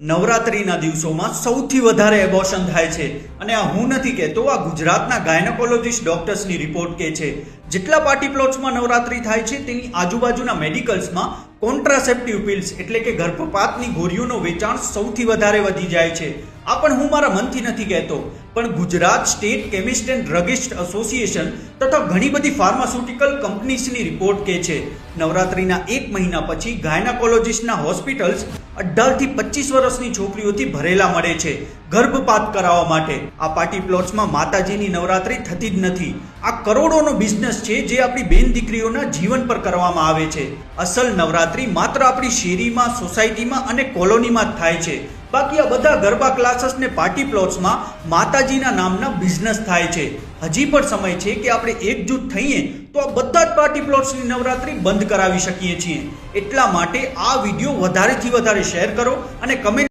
નવરાત્રિના દિવસોમાં સૌથી વધારે એબોર્શન થાય છે. અને આ હું નથી કહેતો, આ ગુજરાતના ગાયનકોલોજીસ્ટ ડોક્ટર્સની રિપોર્ટ કે છે, જેટલા પાર્ટી પ્લોટ્સમાં નવરાત્રિ થાય છે, તેની આજુબાજુના મેડિકલ્સમાં કોન્ટ્રાસેપ્ટિવ પિલ્સ એટલે કે ગર્ભપાતની ગોળીઓનો વેચાણ સૌથી વધારે વધી જાય છે. આ પણ હું મારા મનથી નથી કહેતો. પણ Gujarat state chemist and druggist association તથા ઘણી બધી ફાર્માસ્યુટિકલ કંપનીઝની રિપોર્ટ કે છે. નવરાત્રિના એક મહિના પછી ગાયનાકોલોજીસ્ટના હોસ્પિટલ્સ અઢારથી પચીસ વર્ષની છોકરીઓથી ભરેલા મળે છે ગર્ભપાત કરાવવા માટે. આ પાર્ટી પ્લોટ્સમાં માતાજીની નવરાત્રિ થતી જ નથી. આ કરોડોનો બિઝનેસ છે જે આપણી બેન દીકરીઓના જીવન પર કરવામાં આવે છે. અસલ નવરાત્રિ માત્ર આપણી શેરીમાં, સોસાયટીમાં અને કોલોનીમાં જ થાય છે. બાકી આ બધા ગરબા ક્લાસીસ ને પાર્ટી પ્લોટ્સમાં માતાજીના નામના બિઝનેસ થાય છે. હજી પણ સમય છે કે આપણે એકજૂટ થઈએ તો આ બધા જ પાર્ટી પ્લોટ્સની નવરાત્રી બંધ કરાવી શકીએ છીએ. એટલા માટે આ વીડિયો વધારેથી વધારે શેર કરો અને કમેન્ટ